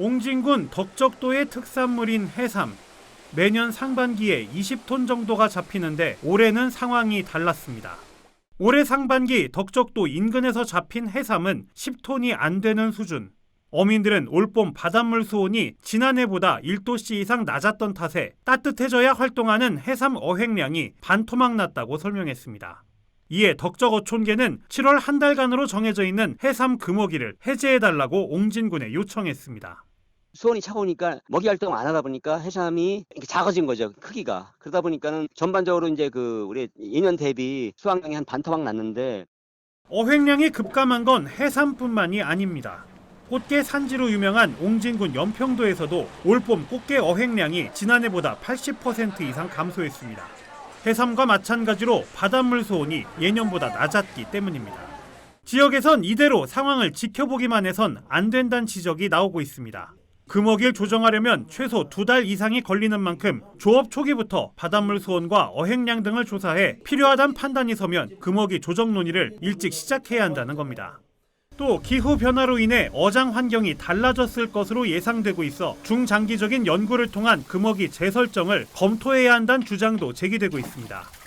옹진군 덕적도의 특산물인 해삼. 매년 상반기에 20톤 정도가 잡히는데 올해는 상황이 달랐습니다. 올해 상반기 덕적도 인근에서 잡힌 해삼은 10톤이 안 되는 수준. 어민들은 올봄 바닷물 수온이 지난해보다 1도씨 이상 낮았던 탓에 따뜻해져야 활동하는 해삼 어획량이 반토막 났다고 설명했습니다. 이에 덕적어촌계는 7월 한 달간으로 정해져 있는 해삼 금어기를 해제해달라고 옹진군에 요청했습니다. 수온이 차오니까 먹이 활동 안 하다 보니까 해삼이 이렇게 작아진 거죠 크기가 그러다 보니까는 전반적으로 이제 그 우리 예년 대비 수확량이 한 반 토막 났는데 어획량이 급감한 건 해삼뿐만이 아닙니다. 꽃게 산지로 유명한 옹진군 연평도에서도 올봄 꽃게 어획량이 지난해보다 80% 이상 감소했습니다. 해삼과 마찬가지로 바닷물 수온이 예년보다 낮았기 때문입니다. 지역에선 이대로 상황을 지켜보기만 해선 안 된다는 지적이 나오고 있습니다. 금어기를 조정하려면 최소 두 달 이상이 걸리는 만큼 조업 초기부터 바닷물 수온과 어획량 등을 조사해 필요하다는 판단이 서면 금어기 조정 논의를 일찍 시작해야 한다는 겁니다. 또 기후 변화로 인해 어장 환경이 달라졌을 것으로 예상되고 있어 중장기적인 연구를 통한 금어기 재설정을 검토해야 한다는 주장도 제기되고 있습니다.